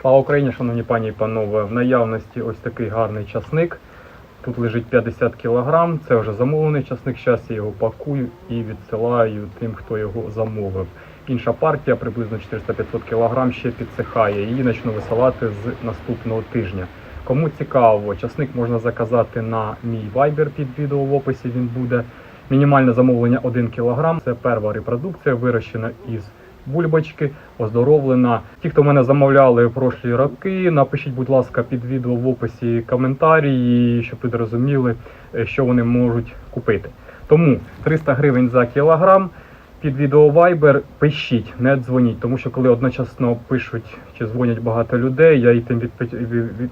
Слава Україні, шановні пані і панове, в наявності ось такий гарний часник. Тут лежить 50 кг, це вже замовлений часник. Зараз я його пакую і відсилаю тим, хто його замовив. Інша партія, приблизно 400-500 кг, ще підсихає. Її почну висилати з наступного тижня. Кому цікаво, часник можна заказати на мій Viber під відео в описі. Він буде. Мінімальне замовлення 1 кг. Це перша репродукція, вирощена із бульбочки, оздоровлена. Ті, хто мене замовляли в прошлі роки, напишіть, будь ласка, під відео в описі коментарі, щоб ви зрозуміли, е, що вони можуть купити. Тому 300 гривень за кілограм. Під відео Viber пишіть, не дзвоніть, тому що коли одночасно пишуть чи дзвонять багато людей, я і тим від, від, від,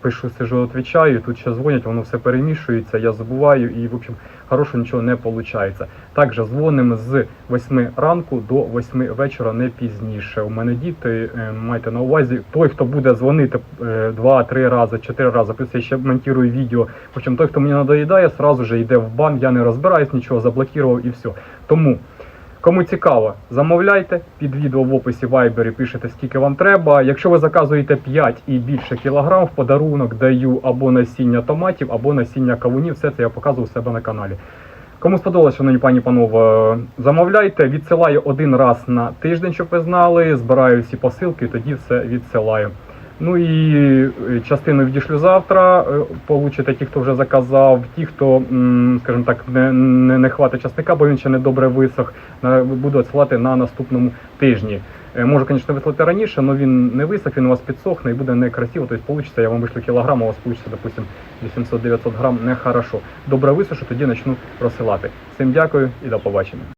пишу, сижу, відповідаю, тут ще дзвонять, воно все перемішується, я забуваю і, в общем, хорошого нічого не виходить. Також дзвонимо з 8 ранку до 8 вечора, не пізніше. У мене діти, е, майте на увазі, той, хто буде дзвонити 2-3 рази, 4 рази, плюс я ще монтую відео. В общем, той, хто мені надоїдає, сразу же йде в бан, я не розбираюсь, нічого заблокував і все. Тому. Кому цікаво, замовляйте під відео в описі Viber пишете скільки вам треба. Якщо ви заказуєте 5 і більше кілограм, в подарунок даю або насіння томатів, або насіння кавунів. Все це я показую у себе на каналі. Кому сподобалося, шановні пані панове, замовляйте, відсилаю один раз на тиждень, щоб ви знали. Збираю всі посилки, тоді все відсилаю. Ну і е, частину відішлю завтра. е, Получите ті, хто вже заказав, ті, хто, скажімо так, не, не, не хватить часника, бо він ще не добре висох. Буду відсилати на наступному тижні. Е, Можу, звісно, вислати раніше, але він не висох, він у вас підсохне і буде некрасиво. Тобто вийде, я вам вишлю кілограм, а у вас вийде, допустим, 800-900 грам, нехорошо. Добре висушу, тоді почну розсилати. Всім дякую і до побачення.